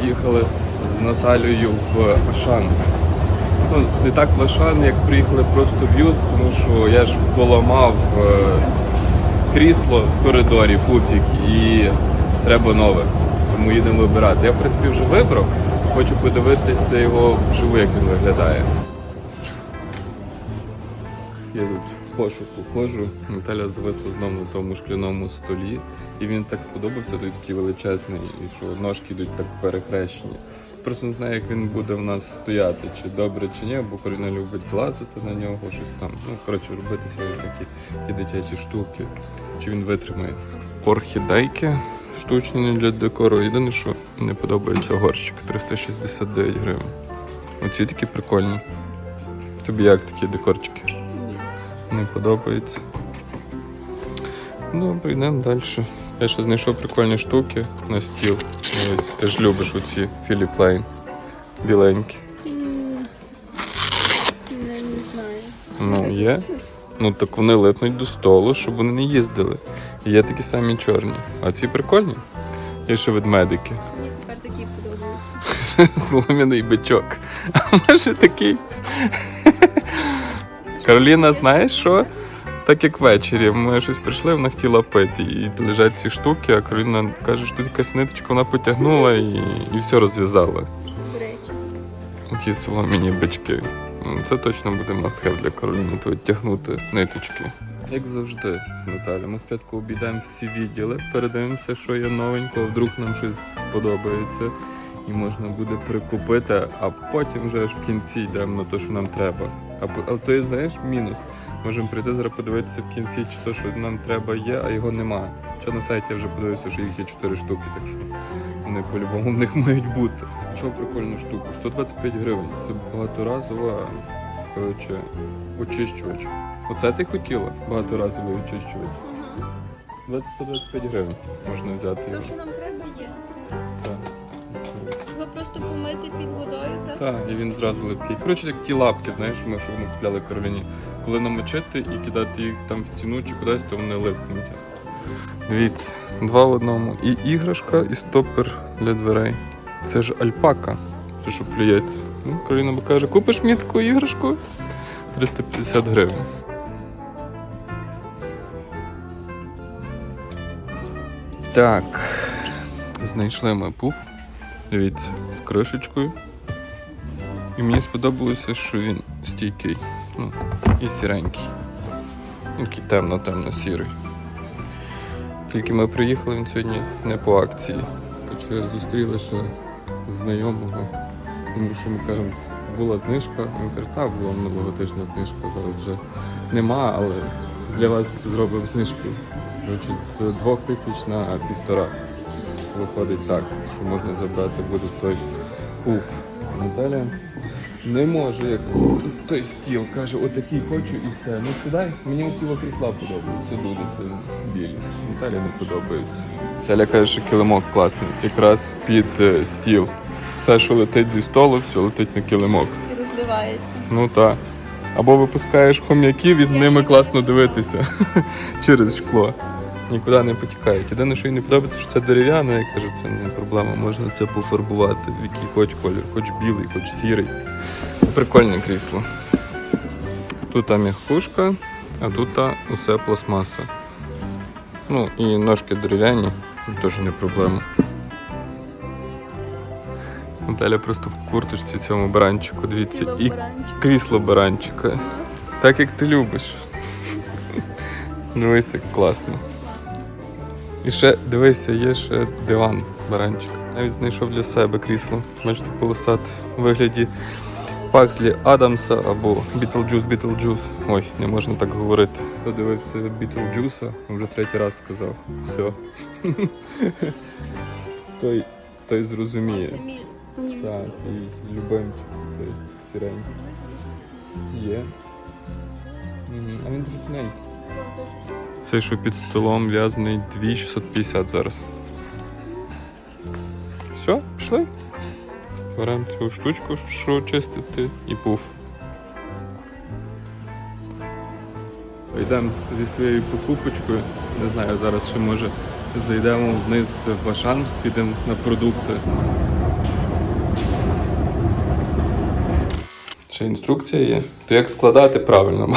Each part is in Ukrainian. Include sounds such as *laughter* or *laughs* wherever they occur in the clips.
приїхали з Наталією в Ашан. Ну, не так в Ашан, як приїхали просто в Юз, тому що я ж поламав е, крісло в коридорі, пуфік, і треба нове. Тому їдемо вибирати. Я, в принципі, вже вибрав. Хочу подивитися його вживу, як він виглядає. В пошуку ходжу. Наталя зависла знову на тому шкляному столі, і він так сподобався, той такий величезний, і що ножки йдуть так перехрещені. Просто не знаю, як він буде в нас стояти, чи добре, чи ні, бо Каріна любить злазити на нього, щось там. Ну, коротше, робити свої всякі такі дитячі штуки. Чи він витримає. Орхідейки штучні для декору. Єдине, що не подобається горщик 369 гривень. Оці такі прикольні. Тобі як такі декорчики? Не подобається. Добре, йдемо далі. Я ще знайшов прикольні штуки на стіл. Ось, ти ж любиш оці Philip Lane. Біленькі. Не, не знаю. Ну, є. Ну так вони липнуть до столу, щоб вони не їздили. І Є такі самі чорні. А ці прикольні. Є ще ведмедики. Мені тепер такі подобаються. *laughs* Солом'яний бичок. А може такий. Кароліна, знаєш що? Так як ввечері ми щось прийшли, вона хотіла пити. І лежать ці штуки, а Кароліна каже, що тут якась ниточка, вона потягнула і, і все розв'язала. Речі. Ті бички. Це точно буде must-have для Кароліни, то тягнути ниточки. Як завжди з Наталі. Ми спочатку обійдемо всі відділи, передивимося, що є новенького, вдруг нам щось сподобається і можна буде прикупити, а потім вже аж в кінці йдемо на те, що нам треба. А але то є, знаєш, мінус. Можемо прийти зараз подивитися в кінці, чи то, що нам треба є, а його немає. Що на сайті я вже подивився, що їх є 4 штуки, так що вони по-любому в них *laughs* мають бути. Що прикольну штуку? 125 гривень. Це багаторазова коротше, очищувач. Оце ти хотіла? Багаторазовий очищувач. 20-125 гривень можна взяти його. Так? І він зразу липкий. Коротше, як ті лапки, знаєш, ми що ми купляли Кароліні. Коли намочити і кидати їх там в стіну чи кудись, то вони липнуть. Дивіться, два в одному. І іграшка, і стопер для дверей. Це ж альпака, це що плюється. Ну, Кароліна бо каже, купиш мені таку іграшку? 350 гривень. Так. Знайшли ми пуф. Дивіться, з кришечкою. І мені сподобалося, що він стійкий. Ну, і сіренький. Такий темно-темно-сірий. Тільки ми приїхали, він сьогодні не по акції. Хоча зустріли ще знайомого. Тому що ми кажемо, була знижка. Він каже, так, була минулого тижня знижка, зараз вже нема, але для вас зробив знижку. Коротше, з двох тисяч на півтора. Виходить так, що можна забрати буде той пуф. Наталя не може, як той стіл, каже, отакий хочу і все. Ну сідай, мені тіло крісла подобається, дуже сильно білі. Наталя не подобається. Наталя каже, що килимок класний, якраз під е, стіл. Все, що летить зі столу, все летить на килимок. І розливається. Ну так. Або випускаєш хом'яків і з Я ними класно дивитися *laughs* через шкло. Нікуди не потікають. Єдине, що їй не подобається, що це дерев'яне, я кажу, це не проблема, можна це пофарбувати, в який хоч колір, хоч білий, хоч сірий. Прикольне крісло. Тут м'якушка, а тут усе пластмаса. Ну і ножки дерев'яні, теж не проблема. Наталя просто в курточці цьому баранчику, дивіться, і баранчик. крісло баранчика. Так як ти любиш. Дивись, як класно. І ще дивися, є ще диван баранчик. Навіть знайшов для себе крісло. Бачите, полосати у вигляді Пакслі Адамса або Бітлджус Бітлджус. Ой, не можна так говорити. Хто дивився Бітлджуса, вже третій раз сказав. Все. *laughs* той, той зрозуміє. Це мій. Так, і любимчик цей сіренький. Є. А він дуже тоненький. Цей, що під столом в'язаний 2650 зараз. Все, пішли. Беремо цю штучку, що чистити, і пуф. Йдемо зі своєю покупочкою, не знаю зараз, ще може зайдемо вниз в Ашан, підемо на продукти. Ще інструкція є. То як складати правильно? *laughs*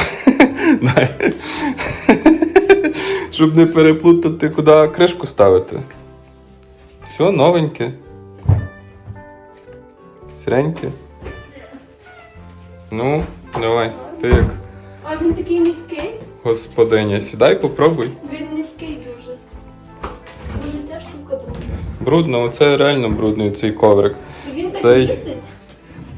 Щоб не переплутати, куди кришку ставити. Все новеньке. Сіреньке. Ну, давай, ти як А він такий низький? господиня. Сідай, попробуй. Він низький дуже. Може ця штука брудна. Брудно, оце реально брудний цей коврик. І він так Цей- їздить?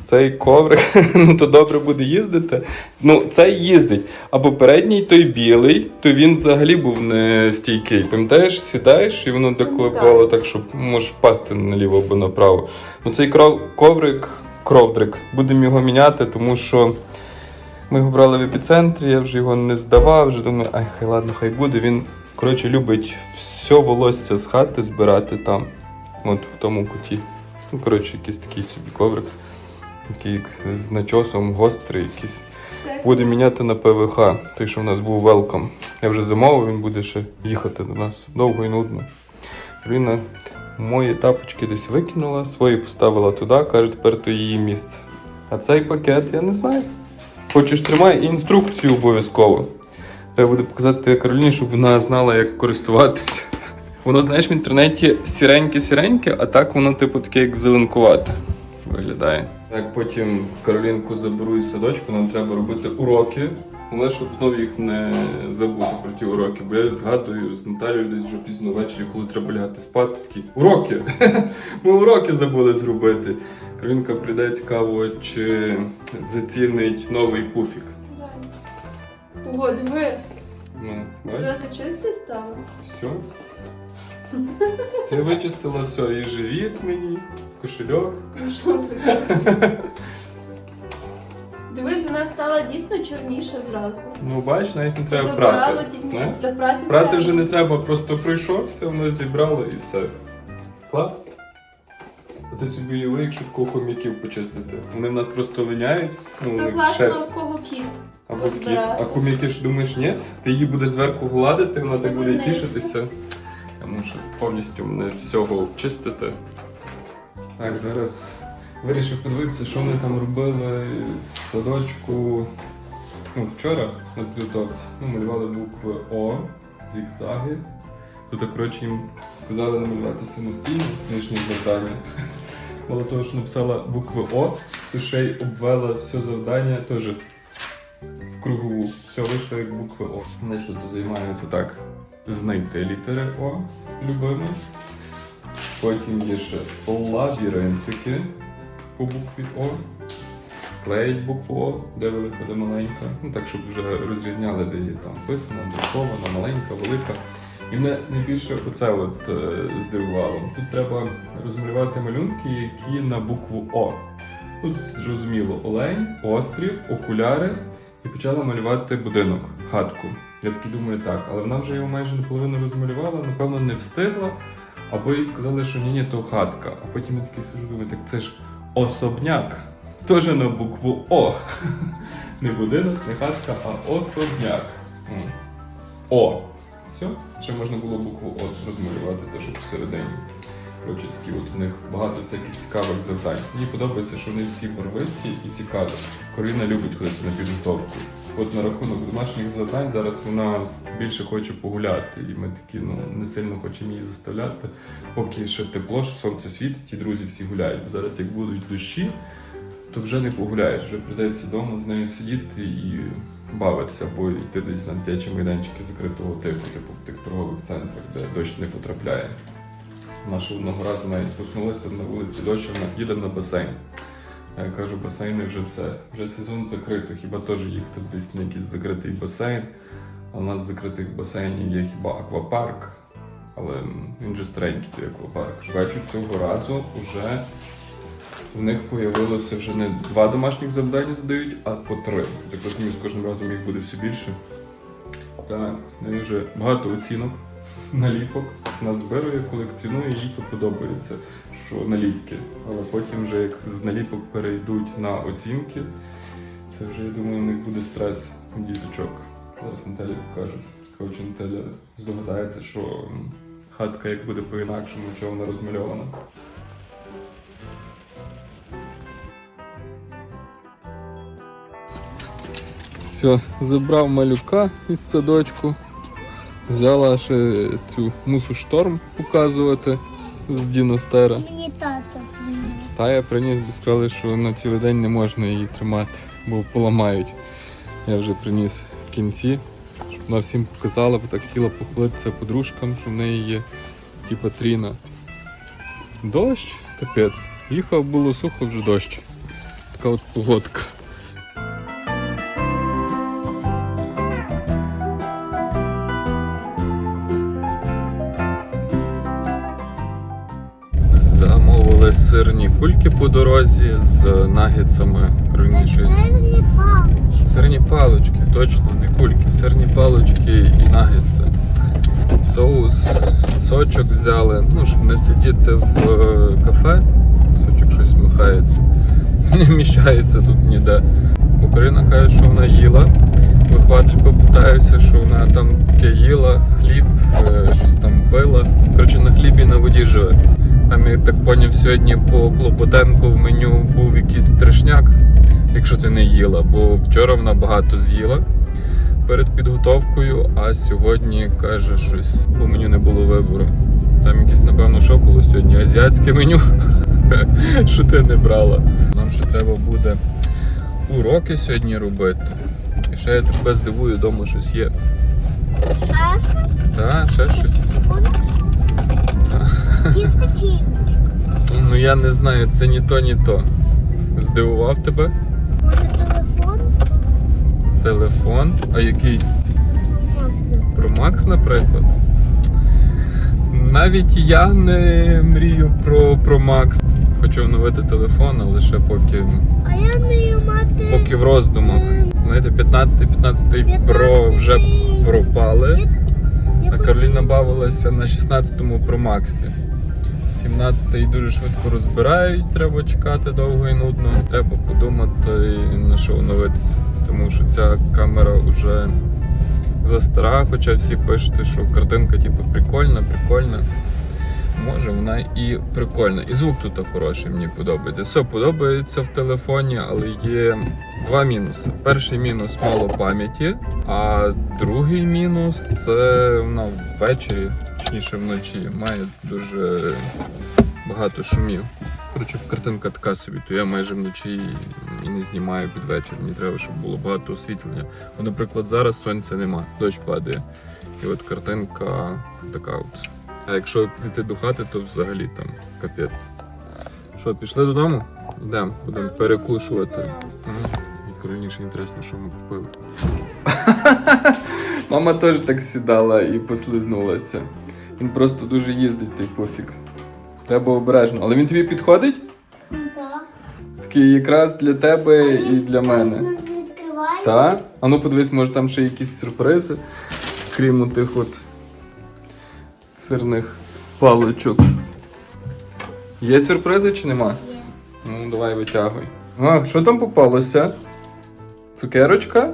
Цей коврик, *laughs* ну то добре буде їздити. Ну, цей їздить. А попередній той білий, то він взагалі був не стійкий. Пам'ятаєш, сідаєш і воно доклепало так, щоб можеш впасти наліво або направо. Ну цей кров, коврик, кровдрик, будемо його міняти, тому що ми його брали в епіцентрі, я вже його не здавав, вже думаю, ай, хай ладно, хай буде. Він, коротше, любить все волосся з хати збирати там, от в тому куті. Ну, коротше, якийсь такий собі коврик. Такий з начосом гострий якийсь. Це Буде міняти на ПВХ, той, що в нас був велком. Я вже замовив, він буде ще їхати до нас довго і нудно. Кароліна мої тапочки десь викинула, свої поставила туди, каже, тепер то її місце. А цей пакет я не знаю. Хочеш тримай і інструкцію обов'язково. Треба буде показати Кароліні, щоб вона знала, як користуватися. Воно, знаєш, в інтернеті сіреньке-сіреньке, а так воно, типу, таке, як зеленкувате виглядає. Як потім Каролінку заберу із садочку, нам треба робити уроки. Але щоб знову їх не забути про ті уроки, бо я згадую з Наталією десь вже пізно ввечері, коли треба лягати спати, такі уроки! *laughs* Ми уроки забули зробити. Каролінка прийде цікаво, чи зацінить новий пуфік. Диви. Ну, бачиш? Зразу чистий стало. Все. *laughs* Ти вичистила все, і живіт мені, кошельок. *laughs* Дивись, вона стала дійсно чорніша зразу. Ну, бач, навіть не треба Забирало прати. тільки. Та прати, Прати треба. вже не треба, просто пройшовся, воно зібрало і все. Клас. А ти собі уяви, якщо такого хомяків почистити. Вони в нас просто линяють, ну, у То них класно, шерсть. в кого кіт. Або кіт. позбирати. А хомяки ж думаєш, ні? Ти її будеш зверху гладити, вона так буде Вниз. тішитися. Я мушу повністю мене всього обчистити. Так, зараз вирішив подивитися, що вони там робили в садочку. Ну, вчора на підготовці. Ну, малювали букви О, зігзаги. Тут, коротше, їм сказали намалювати самостійно нижнє завдання. Мало того, що написала букви О, то ще й обвела все завдання теж в кругову. Все вийшло як букви О. Вони ж тут займаються так. Знайти літери О любими. Потім є ще лабіринтики по букві О. Клеїть букву О, де велика, де маленька. Ну так, щоб вже розрізняли, де є там писана, друкована, маленька, велика. І мене найбільше оце от е, здивувало. Тут треба розмалювати малюнки, які на букву О. Тут зрозуміло олень, острів, окуляри і почала малювати будинок, хатку. Я такий думаю, так, але вона вже його майже наполовину розмалювала, напевно, не встигла. Або їй сказали, що ні, ні, то хатка. А потім я такий сижу, думаю, так це ж особняк. Теж на букву О. *laughs* Не будинок, не хатка, а особняк. О. Все. Ще можна було букву О розмалювати, те, що посередині. Коротше, такі от у них багато всяких цікавих завдань. Мені подобається, що вони всі барвисті і цікаві. Коріна любить ходити на підготовку. От на рахунок домашніх завдань зараз вона більше хоче погуляти, і ми такі ну не сильно хочемо її заставляти. Поки ще тепло, що сонце світить, і друзі всі гуляють. Зараз як будуть дощі, то вже не погуляєш, вже прийдеться вдома з нею сидіти і бавитися, або йти десь на дитячі майданчики закритого типу, типу в тих торгових центрах, де дощ не потрапляє. Наша одного разу навіть проснулася на вулиці дощ, вона їде на басейн. Я кажу, басейни вже все. Вже сезон закрито, хіба теж їхати десь на якийсь закритий басейн. А у нас закритих басейнів є хіба аквапарк, але він же старенький той аквапарк. Бачу, цього разу вже в них появилося вже не два домашніх завдання здають, а по три. Так розумію, з кожним разом їх буде все більше. Так, в вже багато оцінок, наліпок. Назбирує, колекціонує, їй то подобається, що наліпки. Але потім вже як з наліпок перейдуть на оцінки, це вже, я думаю, них буде стрес у діточок. Зараз Наталі покажу. Чи Наталя здогадається, що хатка як буде по-інакшому, що вона розмальована. Все, забрав малюка із садочку. Взяла ще цю мусу шторм показувати з Діностера. Мені тато. Та я приніс, бо сказали, що на цілий день не можна її тримати, бо поламають. Я вже приніс в кінці, щоб вона всім показала, бо так хотіла похвалитися подружкам, що в неї є типа тріна. Дощ, капець. Їхав було сухо, вже дощ. Така от погодка. Кульки по дорозі з нагетсами. Коротше, Сирні палички. Сирні палички, точно, не кульки, сирні палички і нагетси. Соус, сочок взяли, ну, щоб не сидіти в е, кафе. Сочок щось махається. *laughs* Не вміщається тут ніде. Україна каже, що вона їла. Вихватлі попитаюся, що вона там таке їла, хліб, е, щось там пила. Коротше, на хлібі на воді живе. Там, я так поняв, сьогодні по Клопотенку в меню був якийсь трешняк, якщо ти не їла, бо вчора вона багато з'їла перед підготовкою, а сьогодні каже щось, по меню не було вибору. Там якесь, напевно, що було сьогодні азіатське меню, *laughs* що ти не брала. Нам ще треба буде уроки сьогодні робити. І ще я тебе здивую, вдома щось є. Ще щось? Та, ще щось. Будеш? Їсти чи іграшки? Ну я не знаю, це ні то, ні то. Здивував тебе? Може телефон? Телефон. А який? Максим. Про Макс, наприклад. Навіть я не мрію про, про Макс. Хочу оновити телефон, але ще поки, А я вмію мати. поки в роздумах. Знаєте, 15 15 Pro вже пропали. А Кароліна бавилася на 16-му Pro Max. 17-й дуже швидко розбирають, треба чекати довго і нудно. Треба подумати на що оновитися. Тому що ця камера вже застара, хоча всі пишуть, що картинка типу, прикольна, прикольна. Може, вона і прикольна. І звук тут хороший, мені подобається. Все подобається в телефоні, але є два мінуси. Перший мінус мало пам'яті, а другий мінус це вона ввечері, точніше вночі, має дуже багато шумів. Коротше, картинка така собі, то я майже вночі і не знімаю під вечір. Мені треба, щоб було багато освітлення. Бо, наприклад, зараз сонця нема, дощ падає. І от картинка така от. А якщо зайти до хати, то взагалі там капець. Що, пішли додому? Йдемо, будемо перекушувати. І коротше інтересно, що ми купили. *laughs* Мама теж так сідала і послизнулася. Він просто дуже їздить, той пофіг. Треба обережно. Але він тобі підходить? Так. Такий якраз для тебе і для мене. Так? А ну подивись, може там ще якісь сюрпризи, крім тих от сирних паличок. Є сюрпризи чи нема? Є. Ну, давай витягуй. А, що там попалося? Цукерочка?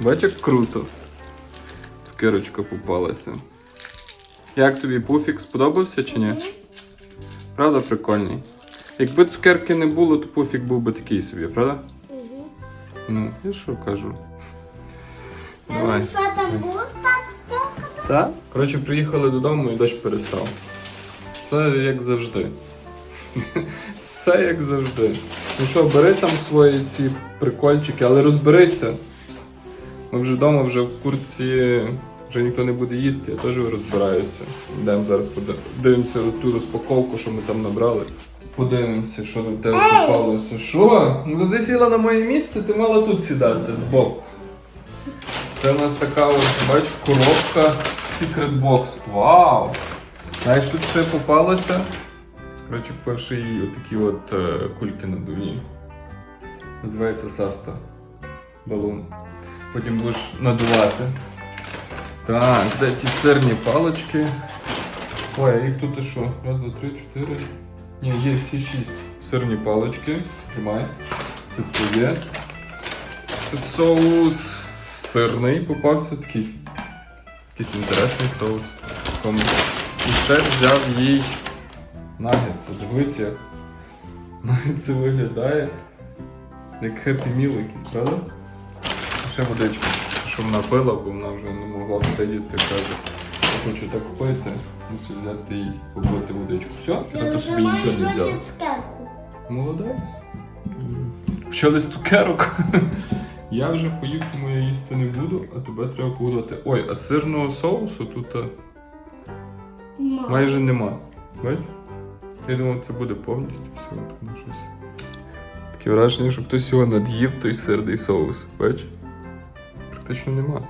Бач, як круто. Цукерочка попалася. Як тобі пуфік сподобався чи ні? Правда, прикольний. Якби цукерки не було, то пуфік був би такий собі, правда? Мгм. Ну, я що кажу. Е, Давай. Що там було? Так. Коротше, приїхали додому і дощ перестав. Це як завжди. *laughs* Це як завжди. Ну що, бери там свої ці прикольчики, але розберися. Ми вже вдома, вже в курці, вже ніхто не буде їсти, я теж розбираюся. Йдемо зараз подивимося ту розпаковку, що ми там набрали. Подивимося, що до тебе попалося. Що? Ну ти сіла на моє місце, ти мала тут сідати збоку. Це у нас така от, бач, коробка Secret Box. Вау! Знаєш, тут ще попалося. Коротше, перші отакі от е, кульки надувні. Називається Саста. Балун. Потім будеш надувати. Так, де ті сирні палички. Ой, а їх тут і що? Раз, два, три, чотири. Ні, є всі шість сирні палички. Тримай. Це твоє. Соус сирний попався такий. Якийсь інтересний соус. І ще взяв їй нагетси. Дивись як. Це виглядає як хеппі міл якийсь, правда? ще водичку, що вона пила, бо вона вже не могла всидіти. Каже, я хочу так пити, мусив взяти і попити водичку. Все, а то собі нічого не взяв. Молодець. Почали з цукерок. Я вже поїв, тому я їсти не буду, а тебе треба погодувати. Ой, а сирного соусу тут а, майже нема. Бачиш? Я думав, це буде повністю все, тому щось. Таке враження, що хтось його над'їв, той сирний соус. Бачиш? Практично нема.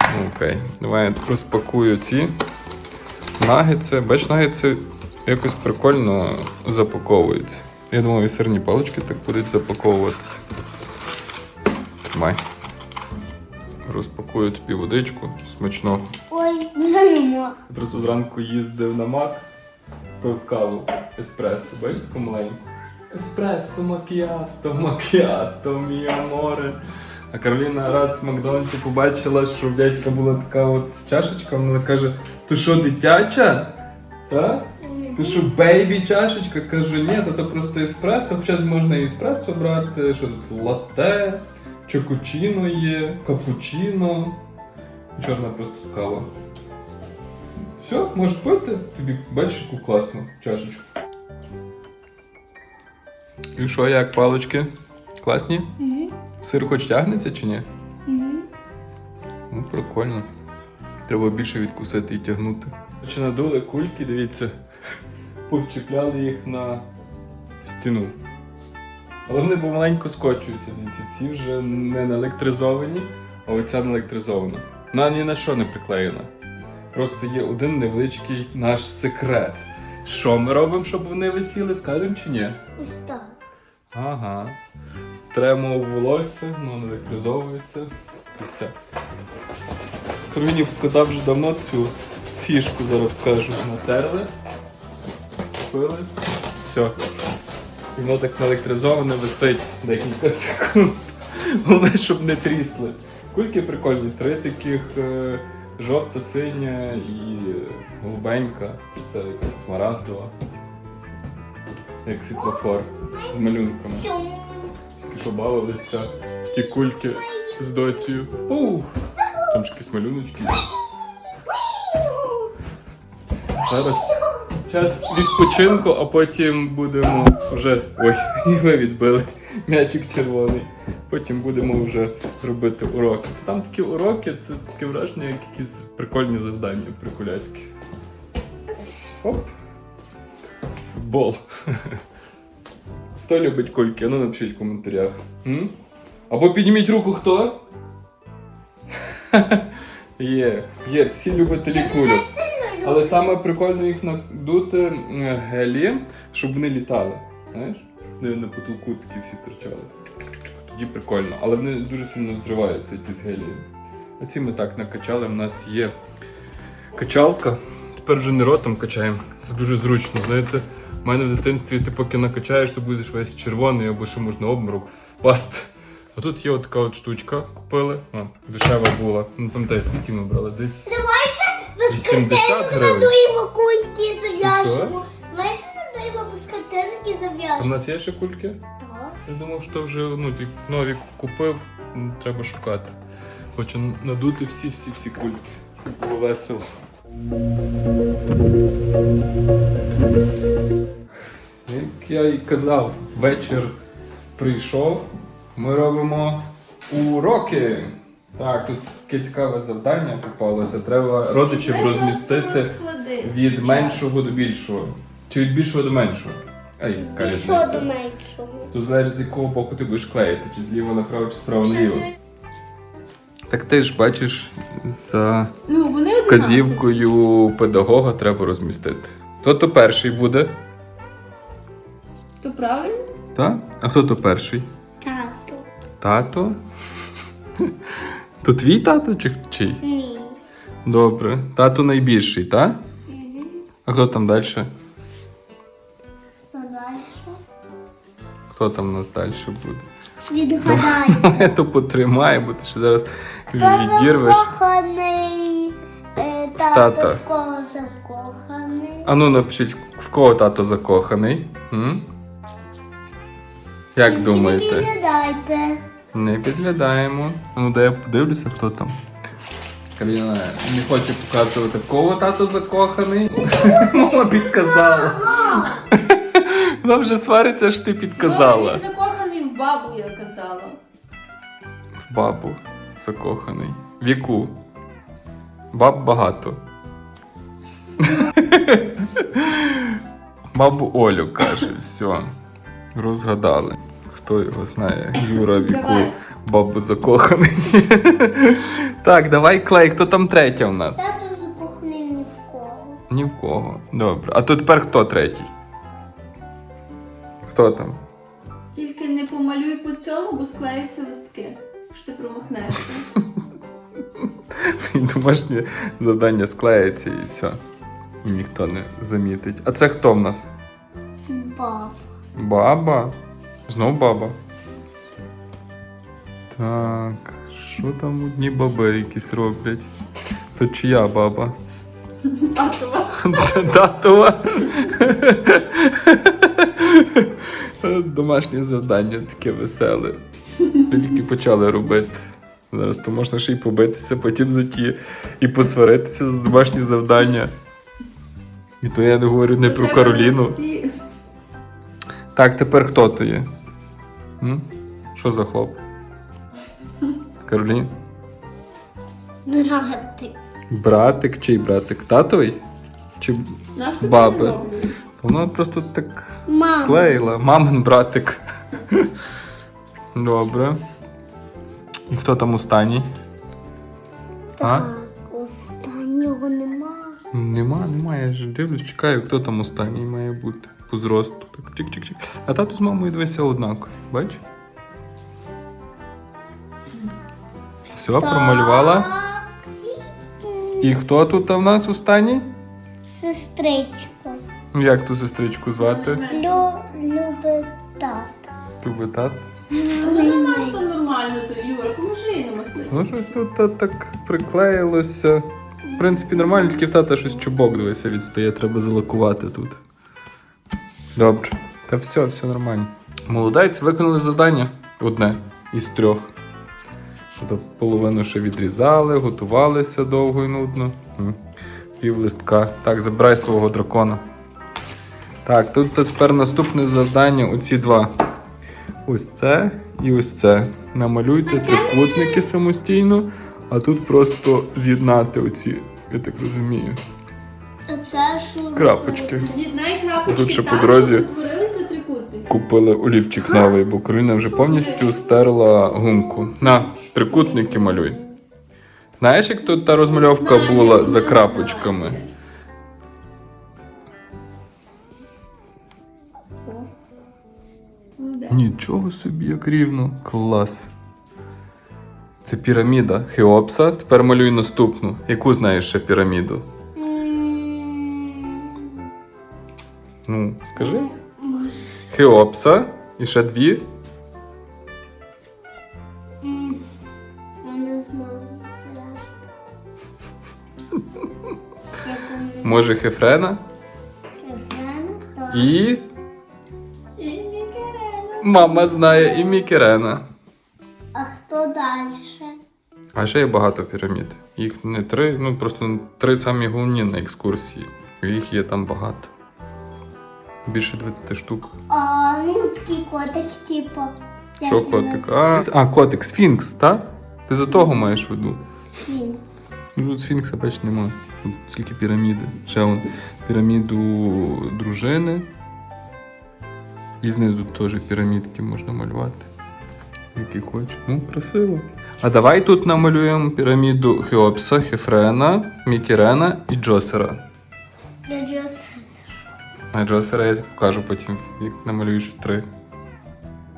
Ну, Окей, давай я розпакую ці нагетси. Бач, нагетси якось прикольно запаковуються. Я думав, і сирні палички так будуть запаковуватися. Тримай. Розпакую тобі водичку смачного. Ой, вже нема. Я просто зранку їздив на мак, пив каву еспресо, бачиш таку маленьку? Еспресо, макіато, макіато, мій аморе. А Кароліна раз в Макдональдсі побачила, що в дядька була така от чашечка, вона каже: ти що, дитяча? Так? Ти що, бейбі чашечка? Кажу, ні, то, то просто еспресо, хоча можна і еспресо брати, що тут латте, чокучино є, капучино. Чорна просто кава. Все, можеш пити, тобі бачиш яку класну чашечку. І що, як палички? Класні? Сир хоч тягнеться чи ні? Ну, прикольно. Треба більше відкусити і тягнути. Чи надули кульки, дивіться, повчіпляли їх на стіну. Але вони помаленьку скочуються, ці вже не наелектризовані, а оця наелектризована. Вона ні на що не приклеєна. Просто є один невеличкий наш секрет. Що ми робимо, щоб вони висіли, скажемо чи ні? Ось так. Ага. Тремо в волосся, воно не електризовується. І все. Карвінів показав вже давно цю фішку, зараз покажу. Натерли, купили, все. І воно так наелектризоване висить декілька секунд. Головне, щоб не трісли. Кульки прикольні, три таких е, жовта, синя і голубенька. Це якась смарагдова. Як світлофор з малюнками. Тільки що бавилися в ті кульки з доцією. Там ж якісь малюночки. Зараз час відпочинку, а потім будемо вже. Ой, *laughs* і ви відбили м'ячик червоний. Потім будемо вже робити уроки. Там такі уроки, це таке враження, як якісь прикольні завдання приколяські. Оп. Футбол. *laughs* Хто любить кульки? Ну напишіть в коментарях. М? Або підніміть руку хто? *laughs* Є, є, всі любителі кульок. Але саме прикольно їх надути гелі, щоб вони літали. Знаєш? Вони на потолку такі всі торчали. Тоді прикольно. Але вони дуже сильно зриваються, ті з гелієм. А ці ми так накачали. У нас є качалка. Тепер вже не ротом качаємо. Це дуже зручно. Знаєте, в мене в дитинстві ти поки накачаєш, то будеш весь червоний або ще можна обморок впасти. А тут є от така от штучка, купили. О, дешева була. Не пам'ятаю, скільки ми брали? Десь 80 картинки гривень. надуємо кульки зав'яжемо. Давай ще надуємо без картинки і А нас є ще кульки? Так. Я думав, що вже ну, ти нові купив, треба шукати. Хочу надути всі-всі-всі кульки, щоб було весело. Як я і казав, вечір прийшов. Ми робимо уроки. Так, тут таке цікаве завдання попалося. Треба родичів розмістити від меншого до більшого. Чи від більшого до меншого? Ай, яка різниця? до меншого? Тут залежить з якого боку ти будеш клеїти, чи зліва направо, чи справа наліво. Так ти ж бачиш, за Ну, вони однакові. вказівкою педагога треба розмістити. Хто то перший буде? То правильно? Так? А хто то перший? Тату. Тато? То твій тато чи чий? Ні. Добре. Тато найбільший, так? А хто там далі? Хто там у нас далі буде? Відгадай. *laughs* То потримай, бо ти ще зараз відірвеш. закоханий? Е, Тата. Тато в кого закоханий? А ну напишіть, в кого тато закоханий? М? Як думаєте? Відгадайте. Не підглядаємо. Ну, де я подивлюся, хто там. Каріна не хоче показувати, в кого тато закоханий. Мама підказала. Вона вже свариться, що ти підказала. він закоханий в бабу, я казала. В бабу закоханий. Віку. Баб багато. *laughs* Бабу Олю каже, все. Розгадали. Хто його знає? Юра Віку, Давай. бабу закоханий. *laughs* так, давай клей, хто там третя в нас? Тато закоханий ні в кого. Ні в кого. Добре. А то тепер хто третій? Хто там? Тільки не помалюй по цьому, бо склеються листки. Що ти промахнешся. *laughs* І домашнє завдання склеїться і все. І ніхто не замітить. А це хто в нас? Баба. Баба. Знов баба. Так, що там одні баби якісь роблять? То чия баба? Татова. Татова. Домашнє завдання таке веселе. Тільки почали робити. Зараз то можна ще й побитися, потім за ті і посваритися за домашні завдання. І то я не говорю не про Кароліну. ці- Так, тепер хто то є? М? Що за хлоп? Каролін? Братик. Братик чий братик? Татовий? Чи ти Баби. так роблю? вона просто так Мама. склеїла? Мамин братик. Добре. І хто там останній? Так, останнього нема. Нема, немає. Я ж дивлюсь, чекаю, хто там останній має бути. По зросту. Так, чик-чик-чик. А тато з мамою дивися однакові. Бач? Все, промалювала. І хто тут в нас останній? Сестричка. Ну, Як ту сестричку звати? Лю, любить тата. Любить тат. Ну, нормально, то Юра, поможи їй намаслити. Ну, щось тут так приклеїлося. В принципі, нормально, тільки в тата щось чубок дивися відстає, треба залакувати тут. Добре. Та все, все нормально. Молодець, виконали завдання одне із трьох. Тобто половину ще відрізали, готувалися довго і нудно. Пів листка. Так, забирай свого дракона. Так, тут тепер наступне завдання оці два. Ось це і ось це. Намалюйте трикутники самостійно, а тут просто з'єднати оці, я так розумію, це крапочки. З'єднай крапочки Тут ще по так, дорозі. щоб утворилися трикутники. Купили олівчик новий, бо Кароліна вже повністю стерла гумку. На, трикутники малюй. Знаєш, як тут та розмальовка Знаю, була як за вона крапочками? Нічого собі, як рівно. Клас. Це піраміда Хеопса. Тепер малюй наступну. Яку знаєш ще піраміду? Ну, скажи. Хеопса. І ще дві. Я не знаю, Може, Хефрена. Ефрен, так. І. І Мікерена. Мама знає і Мікерена. А хто далі? А ще є багато пірамід. Їх не три, ну просто три самі головні на екскурсії. Їх є там багато. Більше 20 штук. А, ну такий котик, типу. як Що він котик? А, а котик, сфінкс, так? Ти за того маєш в виду? називається? Ну, тут сфінкса, бач, нема. Тут тільки піраміди. Ще вон піраміду дружини. І знизу теж пірамідки можна малювати. Які хочеш. Ну, красиво. А давай тут намалюємо піраміду Хеопса, Хефрена, Мікерена і Джосера. Я just... А Джосера я покажу потім, як намалюєш три.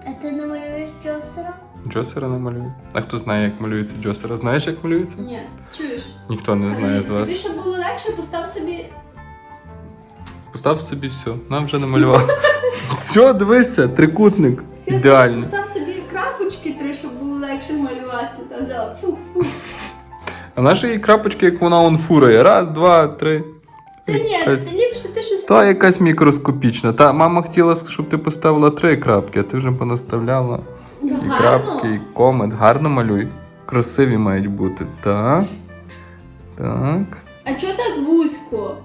А ти намалюєш Джосера? Джосера намалюю. А хто знає, як малюється Джосера? Знаєш, як малюється? Ні, чуєш? Ніхто не знає з Тобі, вас. щоб було легше, постав собі Постав собі все, нам вже намалював. Все, дивися, трикутник. Я Ідеально. Постав собі крапочки три, щоб було легше малювати. Та взяла фу, фу. А наші крапочки, як вона он фурає. Раз, два, три. Та ні, Якась- ти ліпше. Та якась мікроскопічна. Та мама хотіла, щоб ти поставила три крапки, а ти вже понаставляла. і Гарно? крапки, і комет. Гарно малюй. Красиві мають бути. Так. Так. А чого так вузько?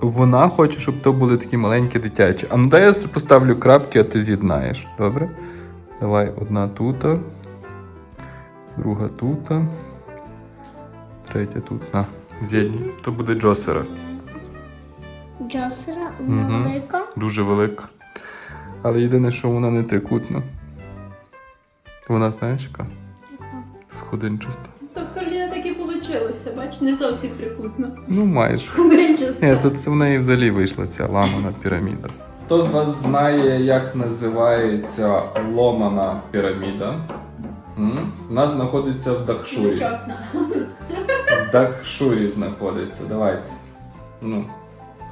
Вона хоче, щоб то були такі маленькі дитячі. А ну дай я поставлю крапки, а ти з'єднаєш. Добре? Давай одна тута, друга тута, третя тут. На, з'єдній. То буде Джосера. Джосера, Мгм. вона велика. Дуже велика. Але єдине, що вона не трикутна. Вона, знаєш, яка? Сходинчаста. То в Кароліна так і вийшло, бач, не зовсім трикутно. Ну, майже. Худенчасто. Ні, тут в неї взагалі вийшла ця ламана піраміда. Хто з вас знає, як називається ломана піраміда? М? Вона знаходиться в Дахшурі. В Дахшурі знаходиться. Давайте. Ну,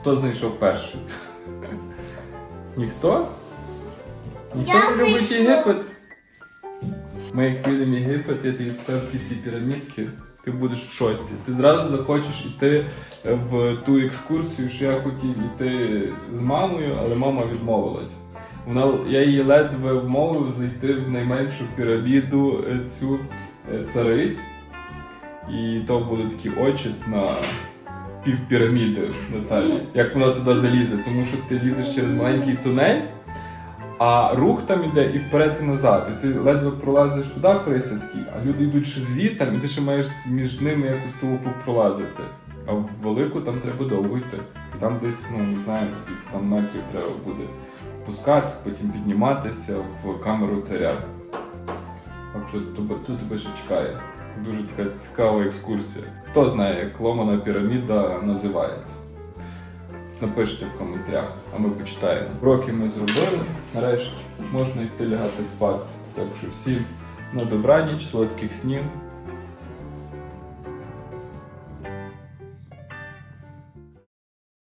хто знайшов перший? *laughs* Ніхто? Ніхто Я не любить. Єгипет? Ми як підемо в Єгипет, я тобі покажу ті всі пірамідки, ти будеш в шоці. Ти зразу захочеш йти в ту екскурсію, що я хотів йти з мамою, але мама відмовилась. Вона, я її ледве вмовив зайти в найменшу піраміду е, цю е, цариць. І то були такі очі на півпіраміди Наталі. Як вона туди залізе, тому що ти лізеш через маленький тунель, а рух там іде і вперед, і назад. І ти ледве пролазиш туди присадки, а люди йдуть ще звітом, і ти ще маєш між ними якось того пролазити. А в велику там треба довго йти. Там десь, ну не знаю, скільки там метрів треба буде спускатися, потім підніматися в камеру царя. Так що тут тебе ще чекає. Дуже така цікава екскурсія. Хто знає, як ломана піраміда називається? Напишіть в коментарях, а ми почитаємо. Уроки ми зробили. Нарешті можна йти лягати спати. Так що всім на добраніч, солодких снів